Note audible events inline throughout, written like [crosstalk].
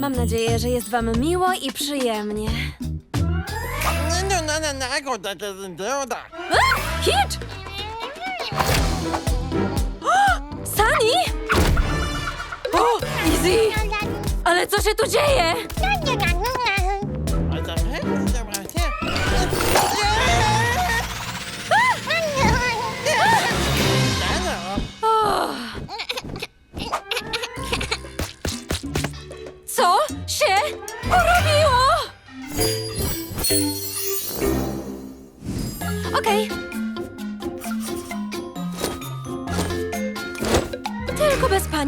Mam nadzieję, że jest wam miło i przyjemnie. No, no, no, no. A! Hitch! O! Sunny! O, Easy! Ale co się tu dzieje?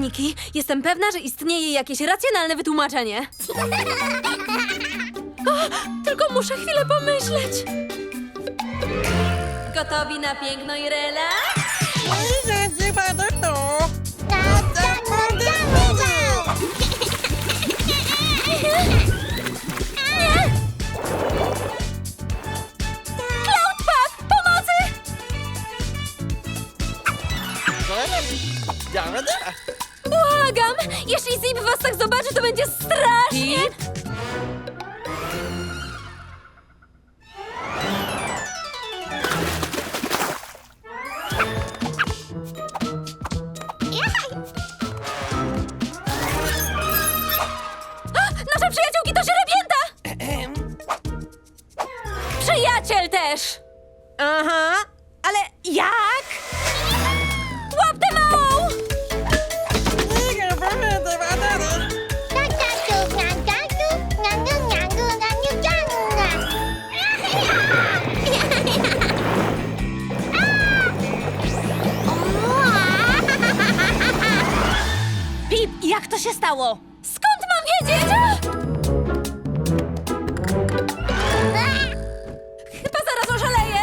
Paniki. Jestem pewna, że istnieje jakieś racjonalne wytłumaczenie. [laughs] O, tylko muszę chwilę pomyśleć. Gotowi na piękno i relaks? Stało? Skąd mam wiedzieć? Chyba zaraz oszaleję.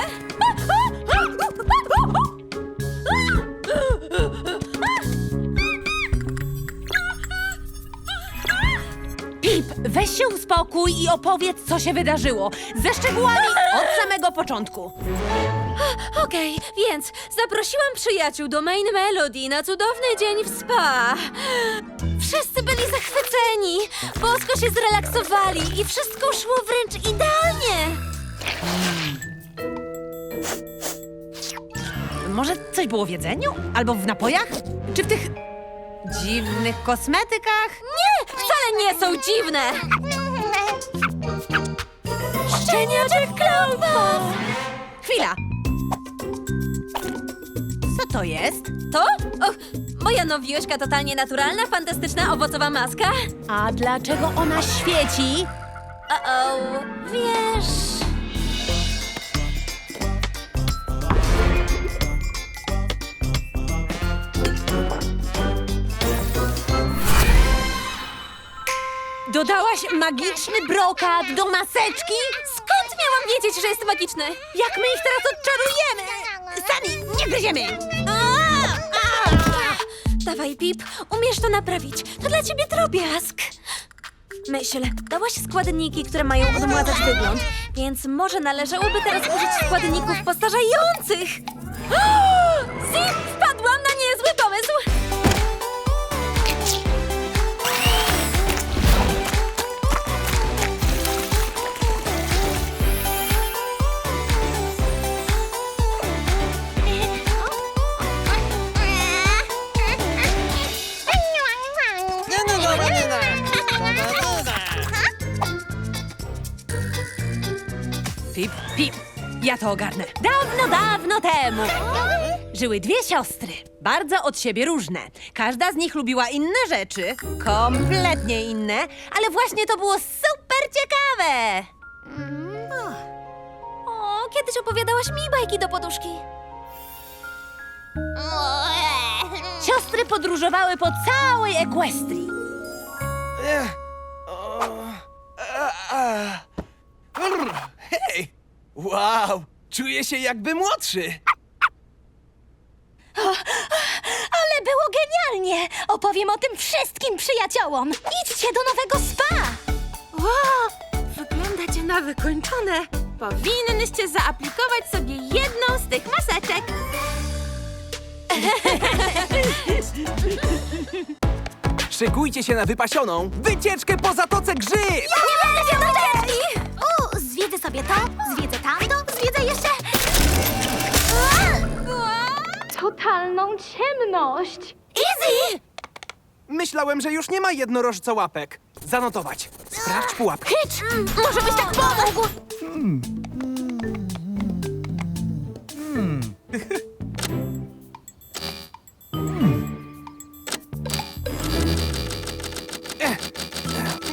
Pip, weź się uspokój i opowiedz, co się wydarzyło. Ze szczegółami od samego początku. Okej, więc zaprosiłam przyjaciół do Main Melody na cudowny dzień w spa. Byli zachwyceni, bosko się zrelaksowali i wszystko szło wręcz idealnie. Może coś było w jedzeniu? Albo w napojach? Czy w tych dziwnych kosmetykach? Nie, wcale nie są dziwne. Szczeniaczek Cloudpuff! Chwila. Co to jest? To? Och, moja nowiuśka totalnie naturalna, fantastyczna owocowa maska. A dlaczego ona świeci? O-o, wiesz... Dodałaś magiczny brokat do maseczki? Skąd miałam wiedzieć, że jest magiczny? Jak my ich teraz odczarujemy? Sami, nie gryziemy! Dawaj, Pip, umiesz to naprawić. To dla ciebie drobiazg. Myśl, dałaś składniki, które mają odmładzać wygląd, więc może należałoby teraz użyć składników postarzających. [gasps] Zip, wpadłam na niezły pomysł! Ogarnę. Dawno, dawno temu żyły dwie siostry, bardzo od siebie różne. Każda z nich lubiła inne rzeczy, kompletnie inne, ale właśnie to było super ciekawe. O, kiedyś opowiadałaś mi bajki do poduszki. Siostry podróżowały po całej Equestrii. Brr, Hej! Wow! Czuję się jakby młodszy! Ale było genialnie! Opowiem o tym wszystkim przyjaciołom! Idźcie do nowego spa! Wow, wyglądacie na wykończone. Powinnyście zaaplikować sobie jedną z tych maseczek. [laughs] Szykujcie się na wypasioną wycieczkę po Zatoce Grzyb! Nie będę! U, zwiedzę sobie to, zwiedzę tamto, zwiedzę jeszcze... Totalną ciemność. Easy! Myślałem, że już nie ma jednorożcołapek. Zanotować. Sprawdź pułapkę. Hitch, może byś tak pomógł?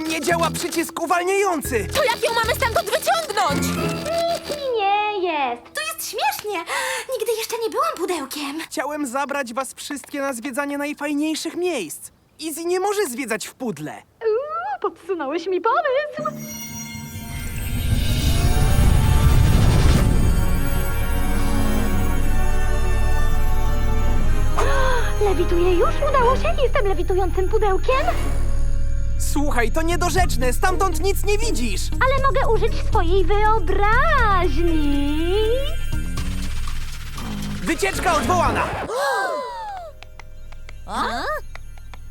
Nie działa przycisk uwalniający! To jak ją mamy stamtąd wyciągnąć? Nie byłam pudełkiem. Chciałem zabrać was wszystkie na zwiedzanie najfajniejszych miejsc. Izzy nie może zwiedzać w pudle. Uuu, podsunąłeś mi pomysł. [gasps] Lewituję już, udało się. Jestem lewitującym pudełkiem, Słuchaj, to niedorzeczne, stamtąd nic nie widzisz! ale mogę użyć swojej wyobraźni. Wycieczka odwołana!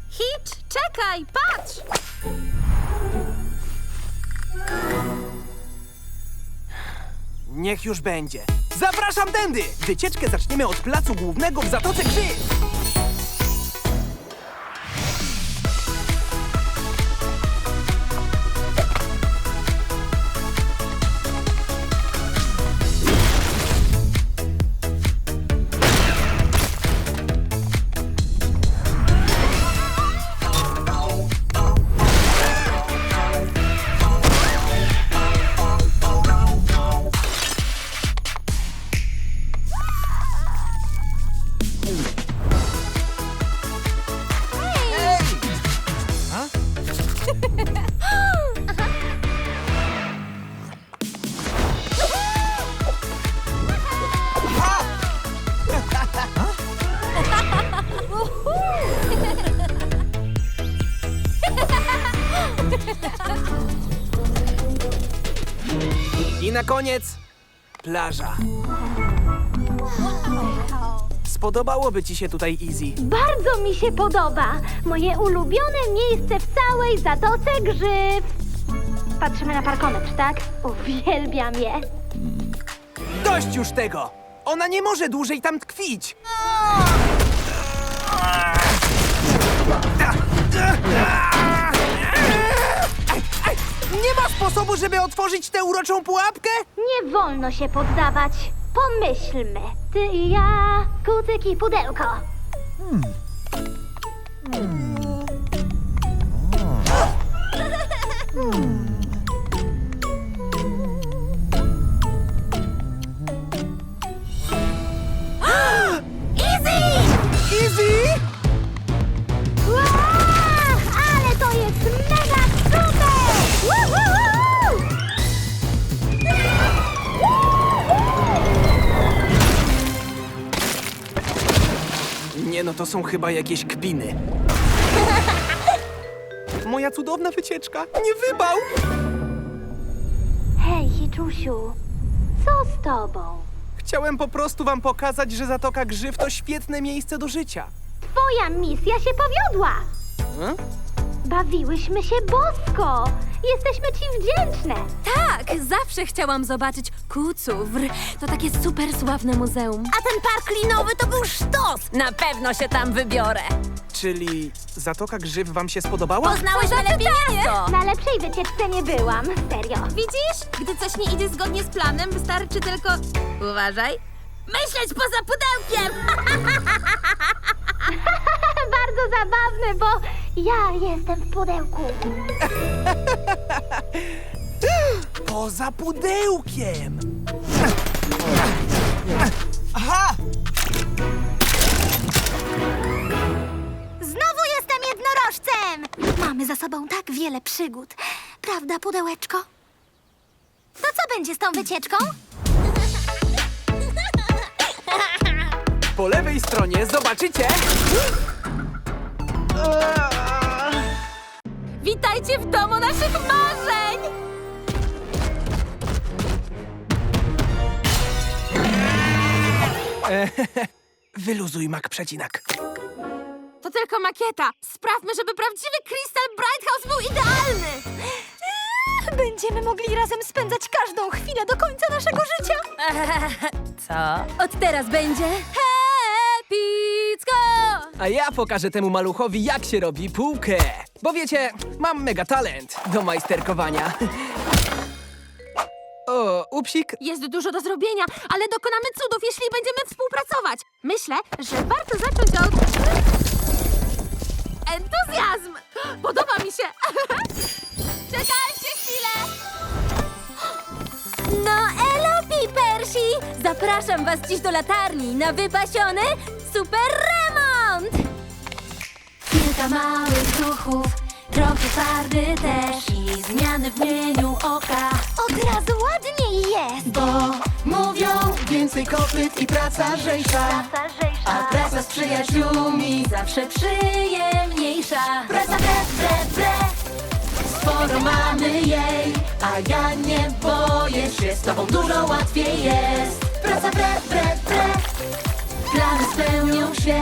Hitch, czekaj, patrz! Niech już będzie. Zapraszam tędy! Wycieczkę zaczniemy od placu głównego w Zatoce Grzyb! Spodobałoby ci się tutaj Easy. Bardzo mi się podoba. Moje ulubione miejsce w całej Zatoce Grzyw. Patrzymy na parkometr, tak? Uwielbiam je. Dość już tego! Ona nie może dłużej tam tkwić! Nie ma sposobu, żeby otworzyć tę uroczą pułapkę? Nie wolno się poddawać. Pomyślmy. Ty i ja, kucyk i pudełko. Easy! Nie no, to są chyba jakieś kpiny. [laughs] Moja cudowna wycieczka. Nie wybał! Hej, Hiczusiu, co z tobą? Chciałem po prostu wam pokazać, że Zatoka Grzyw to świetne miejsce do życia. Twoja misja się powiodła. Hmm? Bawiłyśmy się bosko. Jesteśmy ci wdzięczne. Tak, zawsze chciałam zobaczyć Kucówr. To takie super sławne muzeum. A ten park linowy to był sztos! Na pewno się tam wybiorę. Czyli Zatoka Grzyw wam się spodobała? Poznałyśmy lepiej miasto! Na lepszej wycieczce nie byłam, serio. Widzisz? Gdy coś nie idzie zgodnie z planem, wystarczy tylko... Uważaj. Myśleć poza pudełkiem! [laughs] [laughs] Bardzo zabawne, bo ja jestem w pudełku. [laughs] Poza pudełkiem! Aha! Znowu jestem jednorożcem! Mamy za sobą tak wiele przygód. Prawda, pudełeczko? To co będzie z tą wycieczką? [laughs] Po lewej stronie zobaczycie... Witajcie w domu naszych marzeń! [laughs] Wyluzuj mak przecinak. To tylko makieta. Sprawmy, żeby prawdziwy Crystal Bright House był idealny. [laughs] Będziemy mogli razem spędzać każdą chwilę do końca naszego życia. [laughs] Co? Od teraz będzie epicko! A ja pokażę temu maluchowi, jak się robi półkę. Bo wiecie, mam mega talent do majsterkowania. [laughs] O, upsik, Jest dużo do zrobienia, ale dokonamy cudów, jeśli będziemy współpracować. Myślę, że warto zacząć od... Entuzjazm! Podoba mi się. [laughs] Czekajcie chwilę. No elo, Pipersi! Zapraszam was dziś do latarni na wypasiony super remont! Kilka małych ruchów, trochę farby też i zmiany w mieniu oka. Od razu ładniej jest. Bo mówią więcej kopyt i praca lżejsza A praca z przyjaciółmi Zawsze przyjemniejsza. Praca bre, bre, bre Sporo mamy jej A ja nie boję się Z tobą dużo łatwiej jest Praca bre, bre, bre Plany spełnią się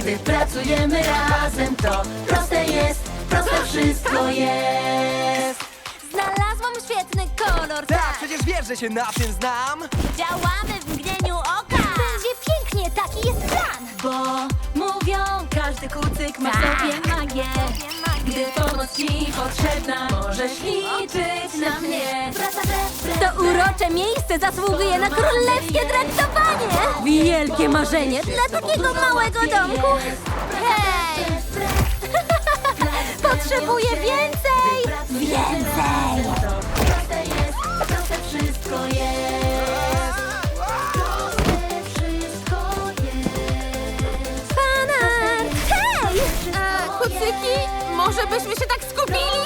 Gdy pracujemy razem To proste jest Proste wszystko jest Znalazłam świetny kolor, tak, przecież wiesz, że się na tym znam. Działamy w mgnieniu oka! Będzie pięknie, taki jest plan. Bo mówią, każdy kucyk ma w sobie magię. Gdy pomoc ci potrzebna, możesz liczyć na mnie. To urocze miejsce zasługuje na królewskie traktowanie. Wielkie marzenie dla takiego małego domku. Hej! [laughs] Potrzebuję więcej. Więcej! Proste jest, proste wszystko jest. Może byśmy się tak skupili?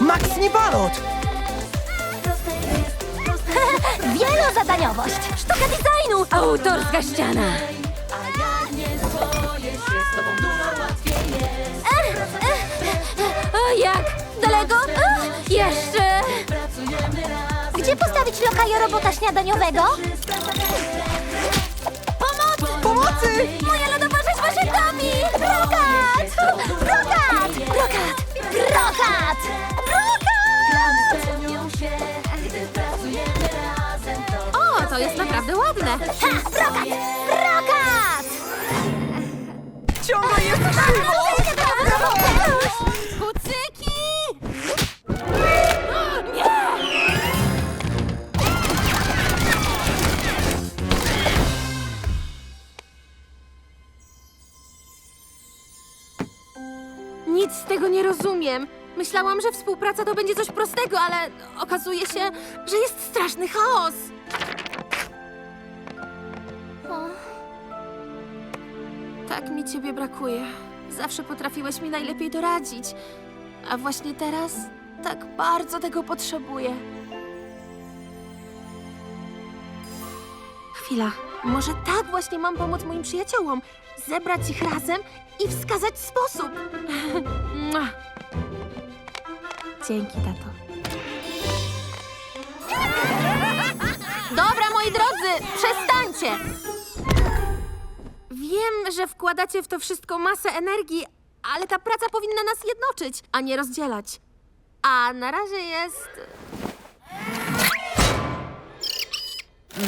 Max Nibalot! [laughs] Wielozadaniowość. Sztuka designu! Autorska ściana! A ja nie boję się, z tobą dużo łatwiej jest. O, jak? Daleko? Jeszcze! Gdzie postawić lokaja robota śniadaniowego? Pomocy! Moja lodowa rzeźba się topi! Brokat! Brokat! Brokat! O, to jest naprawdę ładne. Ha! Brokat! Brokat! Ciągle rozumiem. Myślałam, że współpraca to będzie coś prostego, ale okazuje się, że jest straszny chaos. Tak mi ciebie brakuje. Zawsze potrafiłeś mi najlepiej doradzić. A właśnie teraz tak bardzo tego potrzebuję. Chwila. Może tak właśnie mam pomóc moim przyjaciołom. Zebrać ich razem i wskazać sposób. [laughs] Mua. Dzięki, tato. Dobra, moi drodzy, przestańcie! Wiem, że wkładacie w to wszystko masę energii, ale ta praca powinna nas jednoczyć, a nie rozdzielać. A na razie jest.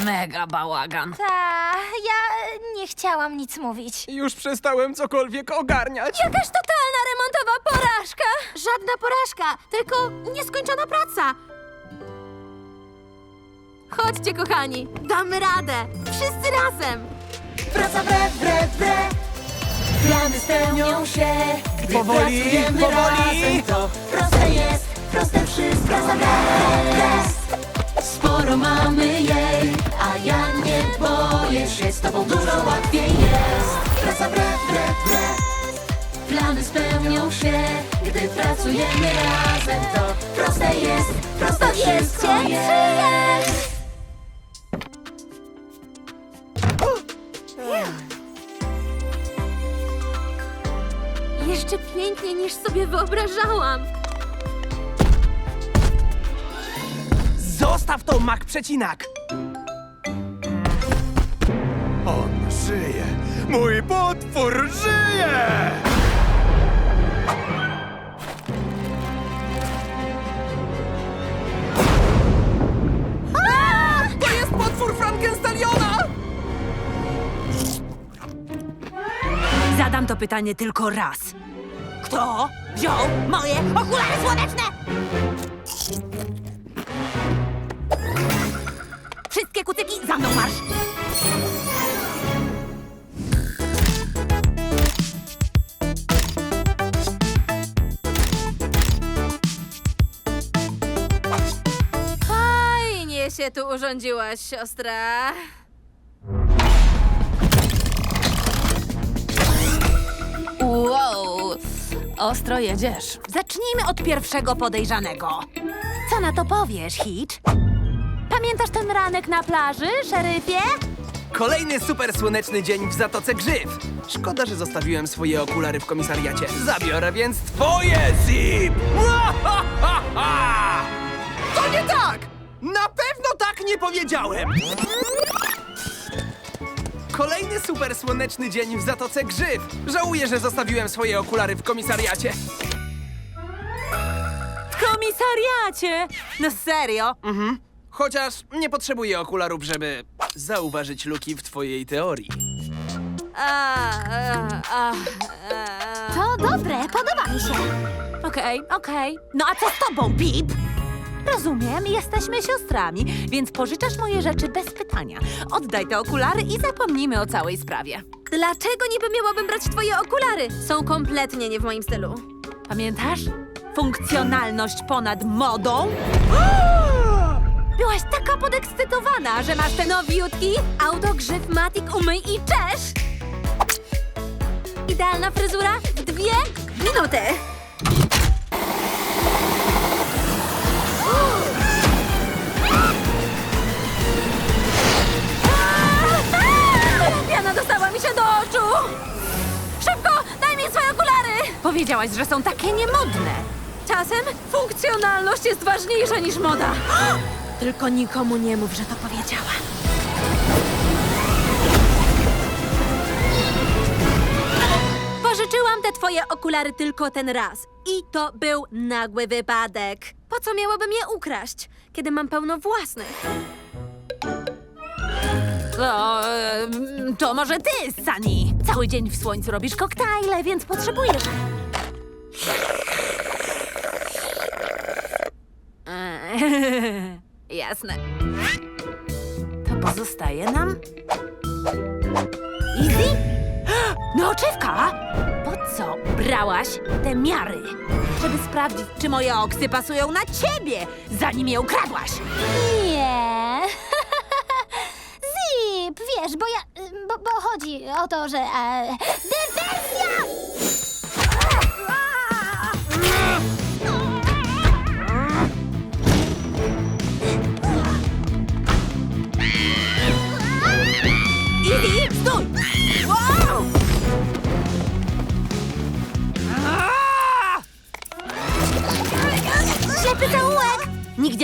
Mega bałagan. Ta, ja nie chciałam nic mówić. Już przestałem cokolwiek ogarniać. Jakaż totalna remontowa porażka! Żadna porażka, tylko nieskończona praca. Chodźcie, kochani, damy radę. Wszyscy razem. Praca bre, bre, bre Plany spełnią się Gdy Powoli, pracujemy powoli. razem To proste jest, proste wszystko bre Sporo mamy jej A ja nie boję się. Z tobą dużo łatwiej jest. Praca bre, bre, bre. Plany spełnią się Gdy pracujemy razem. To proste jest, proste wszystko jest. Jeszcze piękniej niż sobie wyobrażałam. Zostaw to, Mac Przecinak! On żyje! Mój potwór żyje! To jest potwór! Zadam to pytanie tylko raz. Kto wziął moje okulary słoneczne? Kucyki za mną marsz! Fajnie się tu urządziłaś, siostra. Wow, ostro jedziesz. Zacznijmy od pierwszego podejrzanego. Co na to powiesz, Hitch? Pamiętasz ten ranek na plaży, szeryfie? Kolejny super słoneczny dzień w Zatoce Grzyw. Szkoda, że zostawiłem swoje okulary w komisariacie. Zabiorę więc twoje, Zip! [laughs] To nie tak! Na pewno tak nie powiedziałem! Kolejny super słoneczny dzień w Zatoce Grzyw. Żałuję, że zostawiłem swoje okulary w komisariacie. W komisariacie! No serio? Chociaż nie potrzebuję okularów, żeby zauważyć luki w twojej teorii. A, a, a, a. To dobre, podoba mi się. Okej, okej. No a co z tobą, Pip? Rozumiem, jesteśmy siostrami, więc pożyczasz moje rzeczy bez pytania. Oddaj te okulary i zapomnijmy o całej sprawie. Dlaczego niby miałabym brać twoje okulary? Są kompletnie nie w moim stylu. Pamiętasz? Funkcjonalność ponad modą? [gasps] Byłaś taka podekscytowana, że masz ten Nowiutki, autogrzyw, matik, umyj i czesz. Idealna fryzura w dwie minuty. Piana dostała mi się do oczu! Szybko, daj mi swoje okulary! Powiedziałaś, że są takie niemodne. Czasem funkcjonalność jest ważniejsza niż moda. Tylko nikomu nie mów, że to powiedziała. Pożyczyłam te twoje okulary tylko ten raz. I to był nagły wypadek. Po co miałabym je ukraść, kiedy mam pełno własnych? To, e, to może ty, Sunny. Cały dzień w słońcu robisz koktajle, więc potrzebujesz... Eee, [laughs] [laughs] Jasne. To pozostaje nam... Easy? [gasps] No, oczywka! Po co brałaś te miary? Żeby sprawdzić, czy moje oksy pasują na ciebie, zanim je ukradłaś. Nie. [laughs] Zip, wiesz, bo ja. Bo, bo chodzi o to, że. E,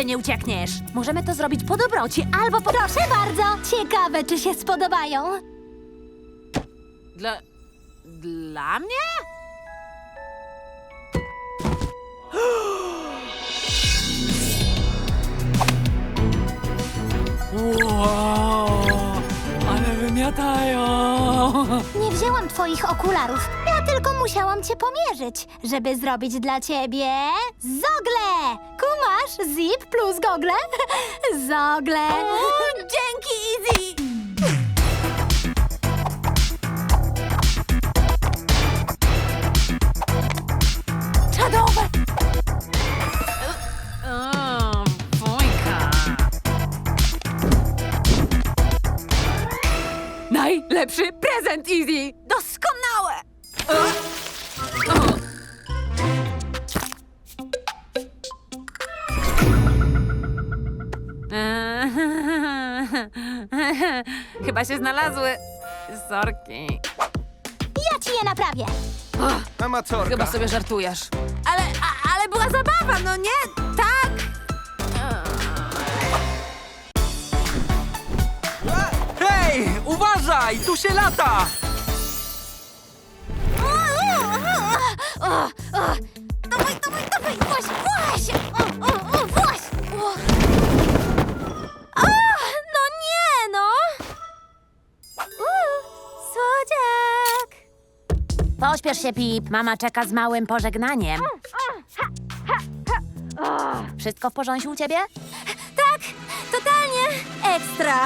Nigdzie nie uciekniesz. Możemy to zrobić po dobroci albo po... Proszę bardzo. Ciekawe, czy się spodobają. Dla... Dla mnie? Wow, ale wymiatają. Nie wzięłam twoich okularów. Ja tylko musiałam cię pomierzyć, żeby zrobić dla ciebie zogle! Kumasz? Zip plus gogle? [laughs] zogle! Dzięki, Easy! Czadowe! O. Najlepszy prezent, Easy! Doskonałe! [laughs] Chyba się znalazły. Sorki. Ja ci je naprawię. Amatorka. Chyba sobie żartujesz. Ale, a, ale była zabawa, no nie? Tak? Hej, uważaj, tu się lata! O, o. O, no nie, no! Uuu, słodziak! Pośpiesz się, Pip. Mama czeka z małym pożegnaniem. Wszystko w porządku u ciebie? Tak, totalnie ekstra!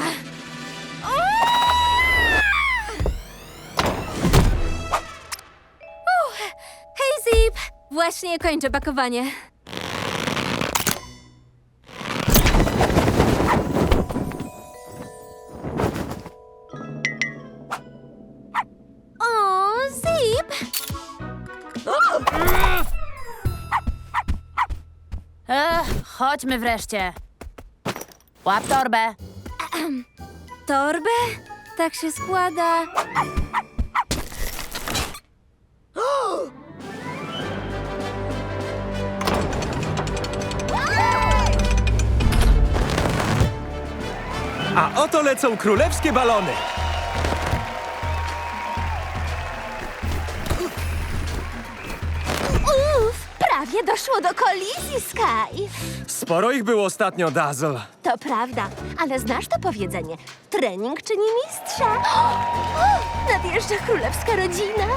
Uff, Właśnie kończę pakowanie. O, Zip! Ech, chodźmy wreszcie. Łap torbę. Torbę? Tak się składa. A oto lecą królewskie balony. Uff, prawie doszło do kolizji, Sky. Sporo ich było ostatnio, Dazzle. To prawda, ale znasz to powiedzenie. Trening czyni mistrza. O, nadjeżdża królewska rodzina.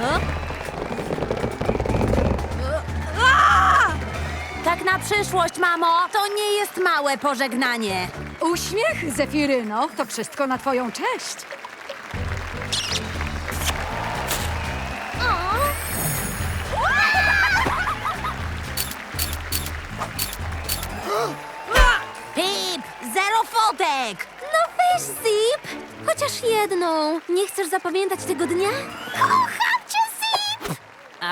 Tak przyszłość, mamo. To nie jest małe pożegnanie. Uśmiech, Zefiryno, to wszystko na twoją cześć. Pip, zero fotek. No weź, Zip! Chociaż jedną. Nie chcesz zapamiętać tego dnia? Zip!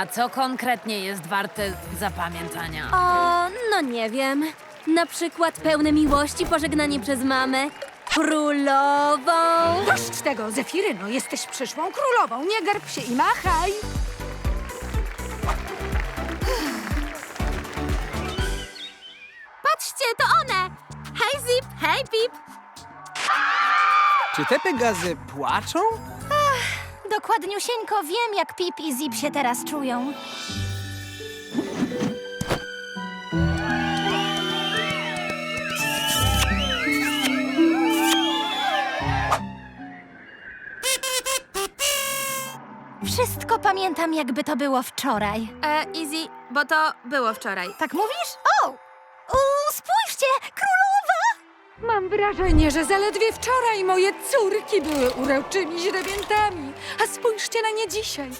A co konkretnie jest warte zapamiętania? O, no nie wiem. Na przykład pełne miłości pożegnanie przez mamę. Królową. Dość tego, Zefiryno, jesteś przyszłą królową. Nie garb się i machaj. Patrzcie, to one! Hej, Zip! Hej, Pip! Czy te Pegazy płaczą? Dokładniusieńko wiem, jak Pip i Zip się teraz czują. Wszystko pamiętam, jakby to było wczoraj. E, easy, bo to było wczoraj. Tak mówisz? Mam wrażenie, że zaledwie wczoraj moje córki były uroczymi źrebiętami. A spójrzcie na nie dzisiaj.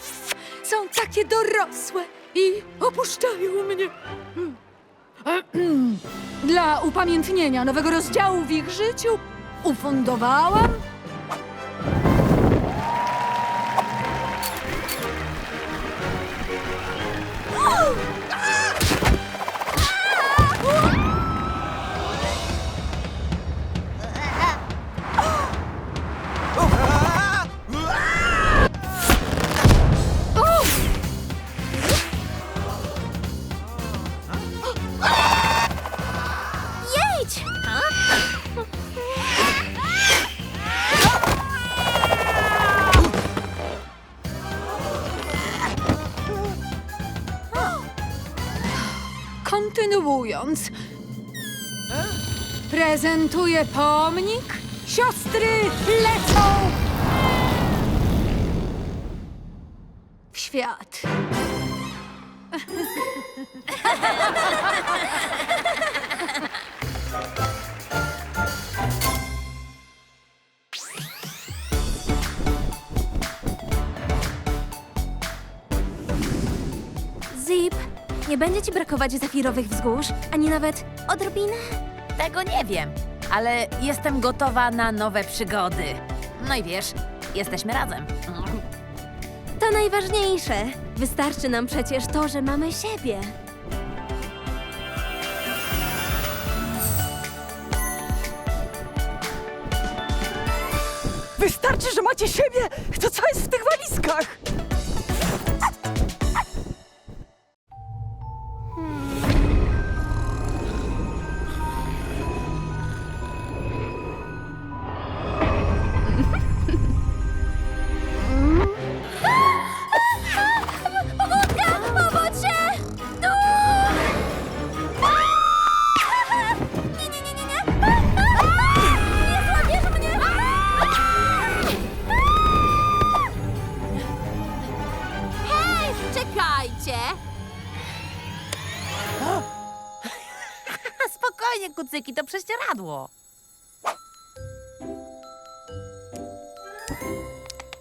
Są takie dorosłe i opuszczają mnie. [clears throat] Dla upamiętnienia nowego rozdziału w ich życiu ufundowałam prezentuję pomnik. Siostry lecą w świat. Zip, nie będzie ci brakować zafirowych wzgórz, ani nawet odrobinę? Tego nie wiem, ale jestem gotowa na nowe przygody. No i wiesz, jesteśmy razem. To najważniejsze. Wystarczy nam przecież to, że mamy siebie. Wystarczy, że macie siebie! To co jest w tych walizkach?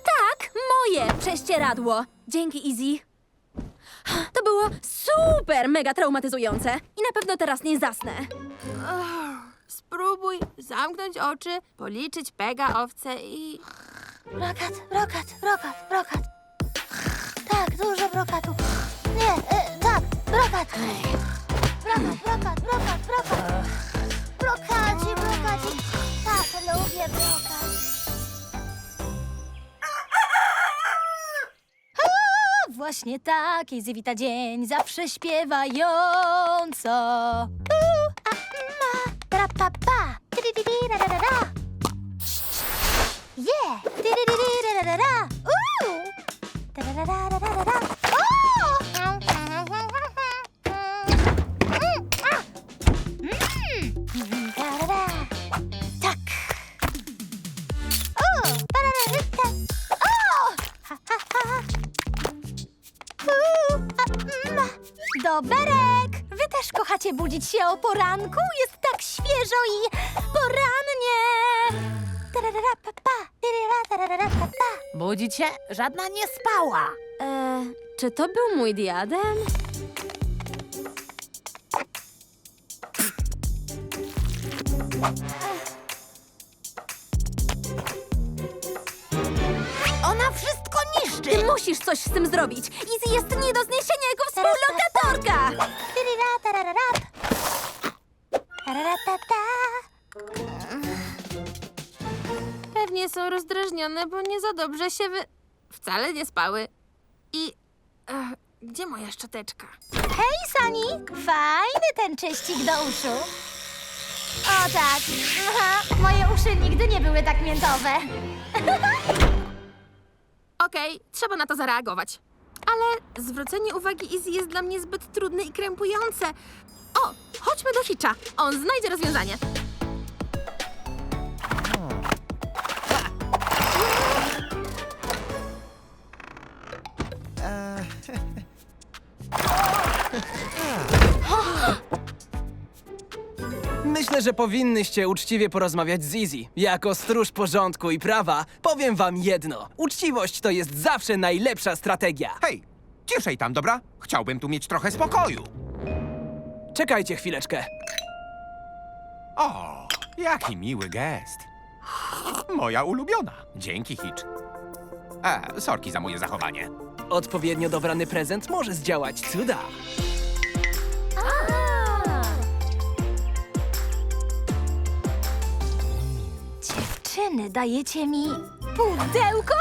Tak, moje prześcieradło. Dzięki, Izzy. To było super mega traumatyzujące i na pewno teraz nie zasnę. Spróbuj zamknąć oczy, policzyć pega owce i... Brokat, brokat, brokat, brokat. Tak, dużo brokatu. Nie, e, tak, brokat. Brokat, brokat, brokat, brokat. Brokaci, brokaci. Tak, lubię brokat. A, Właśnie tak, Izzy dzień, zawsze śpiewająco. U, a, ma, ra, pa, pa, ti, ti, ti, ra, ra, ra, ra. Yeah! Di-di-di-di-da-da-da! Ooh! Da-da-da-da-da-da-da! Oh! Kochacie budzić się o poranku? Jest tak świeżo i porannie! Tararara, pa, pa, tyrira, tararara, pa, pa. Budzić się? Żadna nie spała. E, czy to był mój diadem? Ona wszystko niszczy. Ty musisz coś z tym zrobić. Izzy jest nie do zniesienia jako współlokatorka. Tyrira, tararara. Tarara, ta, ta. Pewnie są rozdrażnione, bo nie za dobrze się wy... Wcale nie spały. I... E, gdzie moja szczoteczka? Hej, Sani! Fajny ten czyścik do uszu. O tak, aha, moje uszy nigdy nie były tak miętowe. [laughs] Okej, trzeba na to zareagować. Ale zwrócenie uwagi Izzy jest dla mnie zbyt trudne i krępujące. O, chodźmy do Hitcha. On znajdzie rozwiązanie. [laughs] Myślę, że powinnyście uczciwie porozmawiać z Izzy. Jako stróż porządku i prawa powiem wam jedno. Uczciwość to jest zawsze najlepsza strategia. Hej, ciszej tam, dobra? Chciałbym tu mieć trochę spokoju. Czekajcie chwileczkę. O, jaki miły gest. Moja ulubiona. Dzięki, Hitch. E, sorki za moje zachowanie. Odpowiednio dobrany prezent może zdziałać cuda. Dziewczyny, dajecie mi pudełko?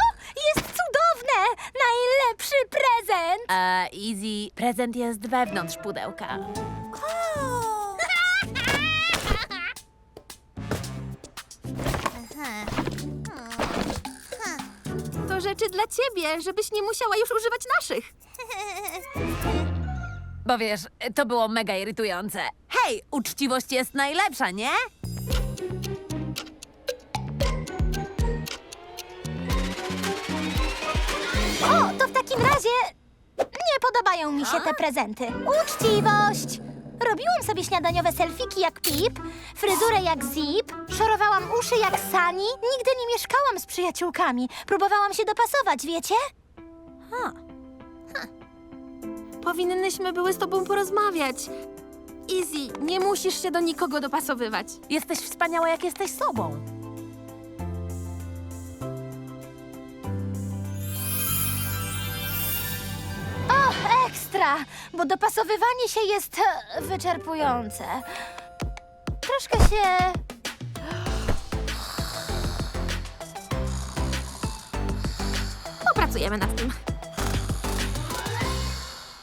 Jest cudowne! Najlepszy prezent! E, Easy, prezent jest wewnątrz pudełka. To rzeczy dla ciebie, żebyś nie musiała już używać naszych. Bo wiesz, to było mega irytujące. Hej, uczciwość jest najlepsza, nie? O, to w takim razie nie podobają mi się te prezenty. Uczciwość! Robiłam sobie śniadaniowe selfiki jak Pip, fryzurę jak Zip, szorowałam uszy jak Sani. Nigdy nie mieszkałam z przyjaciółkami. Próbowałam się dopasować, wiecie? Powinnyśmy były z tobą porozmawiać. Izzy, nie musisz się do nikogo dopasowywać. Jesteś wspaniała, jak jesteś sobą. Ekstra, bo dopasowywanie się jest e, wyczerpujące. Troszkę się... Popracujemy nad tym.